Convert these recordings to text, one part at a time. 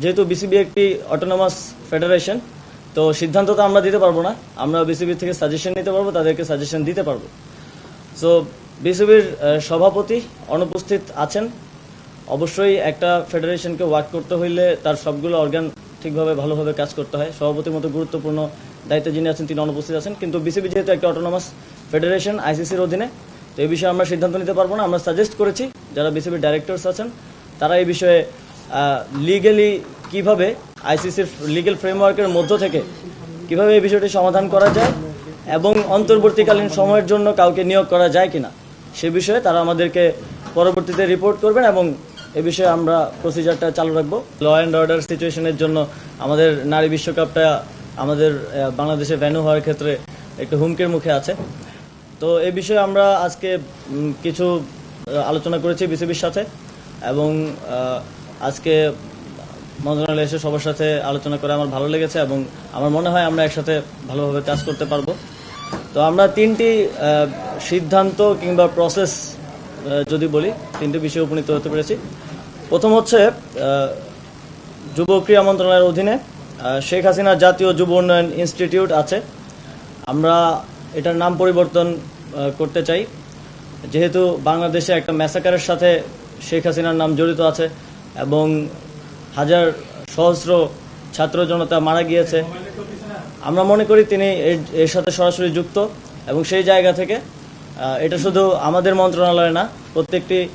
যেহেতু বিসিবি একটি autonomous federation তো সিদ্ধান্ত তো আমরা দিতে পারব না। আমরা বিসিবি থেকে সাজেশন নিতে পারব, তাদেরকে সাজেশন দিতে পারব। সো বিসিবির সভাপতি অনুপস্থিত আছেন। অবশ্যই একটা ফেডারেশনকে ওয়ার্ক করতে হইলে তার সবগুলো অর্গান ঠিকভাবে ভালোভাবে কাজ করতে হয়। সভাপতির মতো গুরুত্বপূর্ণ দায়িত্বে যিনি আছেন, তিনি অনুপস্থিত আছেন। কিন্তু বিসিবি যেহেতু একটা অটোনমাস ফেডারেশন আইসিসির অধীনে, তো এই বিষয়ে আমরা সিদ্ধান্ত নিতে পারব না। আমরা সাজেস্ট করেছি, যারা বিসিবির ডাইরেক্টরস আছেন, তারা এই বিষয়ে লিগেলি কীভাবে আইসিসির লিগেল ফ্রেমওয়ার্কের মধ্য থেকে কীভাবে এই বিষয়টি সমাধান করা যায় এবং অন্তর্বর্তীকালীন সময়ের জন্য কাউকে নিয়োগ করা যায় কিনা, সে বিষয়ে তারা আমাদেরকে পরবর্তীতে রিপোর্ট করবেন এবং এ বিষয়ে আমরা প্রসিজারটা চালু রাখব। ল অ্যান্ড অর্ডার সিচুয়েশনের জন্য আমাদের নারী বিশ্বকাপটা আমাদের বাংলাদেশে ভ্যানু হওয়ার ক্ষেত্রে একটু হুমকির মুখে আছে। তো এ বিষয়ে আমরা আজকে কিছু আলোচনা করেছি বিসিবির সাথে এবং আজকে মন্ত্রণালয়ে এসে সবার সাথে আলোচনা করে আমার ভালো লেগেছে এবং আমার মনে হয় আমরা একসাথে ভালোভাবে কাজ করতে পারব। তো আমরা তিনটি সিদ্ধান্ত কিংবা প্রসেস যদি বলি, তিনটি বিষয়ে উপনীত হতে পেরেছি। প্রথম হচ্ছে যুব ক্রীড়া মন্ত্রণালয়ের অধীনে শেখ হাসিনা জাতীয় যুব উন্নয়ন ইনস্টিটিউট আছে। আমরা এটার নাম পরিবর্তন করতে চাই। যেহেতু বাংলাদেশে একটা ম্যাসাকারের সাথে শেখ হাসিনার নাম জড়িত আছে এবং হাজার সহস্র ছাত্র জনতা মারা গিয়েছে। আমরা মনে করি তিনি এর- সাথে সরাসরি যুক্ত এবং সেই জায়গা থেকে এটা শুধু আমাদের মন্ত্রণালয় না, প্রত্যেকটি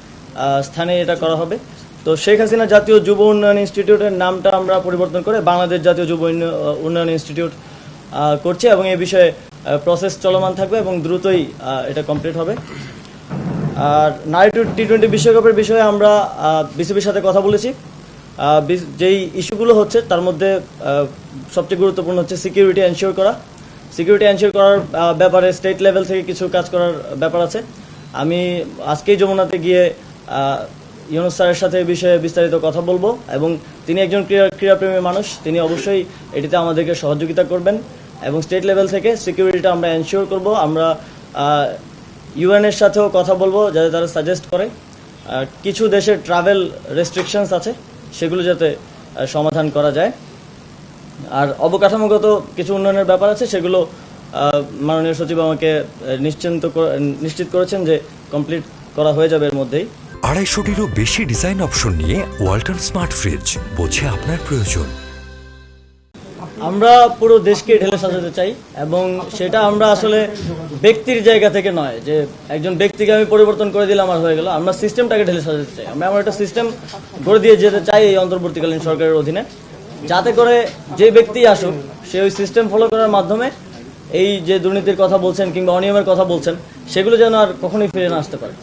স্থানে এটা করা হবে। তো শেখ হাসিনা জাতীয় যুব উন্নয়ন ইনস্টিটিউটের নামটা আমরা পরিবর্তন করে বাংলাদেশ জাতীয় যুব উন্ন- উন্নয়ন ইনস্টিটিউট করছি এবং এই বিষয়ে প্রসেস চলমান থাকবে এবং দ্রুতই এটা কমপ্লিট হবে। আর নারী টি টোয়েন্টি বিশ্বকাপের বিষয়ে আমরা বিসিবির সাথে কথা বলেছি। যেই ইস্যুগুলো হচ্ছে, তার মধ্যে সবচেয়ে গুরুত্বপূর্ণ হচ্ছে সিকিউরিটি এনশিওর করা। সিকিউরিটি এনশিওর করার ব্যাপারে স্টেট লেভেল থেকে কিছু কাজ করার ব্যাপার আছে। আমি আজকেই যমুনাতে গিয়ে ইউনুস স্যারের সাথে এই বিষয়ে বিস্তারিত কথা বলব এবং তিনি একজন ক্রীড়া ক্রীড়াপ্রেমী মানুষ, তিনি অবশ্যই এটিতে আমাদেরকে সহযোগিতা করবেন এবং স্টেট লেভেল থেকে সিকিউরিটিটা আমরা এনশিওর করব। আমরা ইউএন এর সাথেও কথা বলব, যাতে তারা সাজেস্ট করে। কিছু দেশের ট্রাভেল রেস্ট্রিকশনস আছে, সেগুলো যাতে সমাধান করা যায়। আর অবকাঠামোগত কিছু উন্নয়নের ব্যাপার আছে, সেগুলো মাননীয় সচিব আমাকে নিশ্চিন্ত নিশ্চিত করেছেন যে কমপ্লিট করা হয়ে যাবে এর মধ্যেই। আড়াইশোটিরও বেশি ডিজাইন অপশন নিয়ে ওয়ালটন স্মার্ট ফ্রিজ বোঝে আপনার প্রয়োজন। আমরা পুরো দেশকে ঢেলে সাজাতে চাই এবং সেটা আমরা আসলে ব্যক্তির জায়গা থেকে নয়, যে একজন ব্যক্তিকে আমি পরিবর্তন করে দিলাম আর হয়ে গেল। আমরা সিস্টেমটাকে ঢেলে সাজাতে চাই। আমরা এমন একটা সিস্টেম করে দিয়ে যেতে চাই এই অন্তর্বর্তীকালীন সরকারের অধীনে। যাতে করে যে ব্যক্তি আসুক, সে ওই সিস্টেম ফলো করার মাধ্যমে এই যে দুর্নীতির কথা বলছেন কিংবা অনিয়মের কথা বলছেন, সেগুলো যেন আর কখনোই ফিরে না আসতে পারে।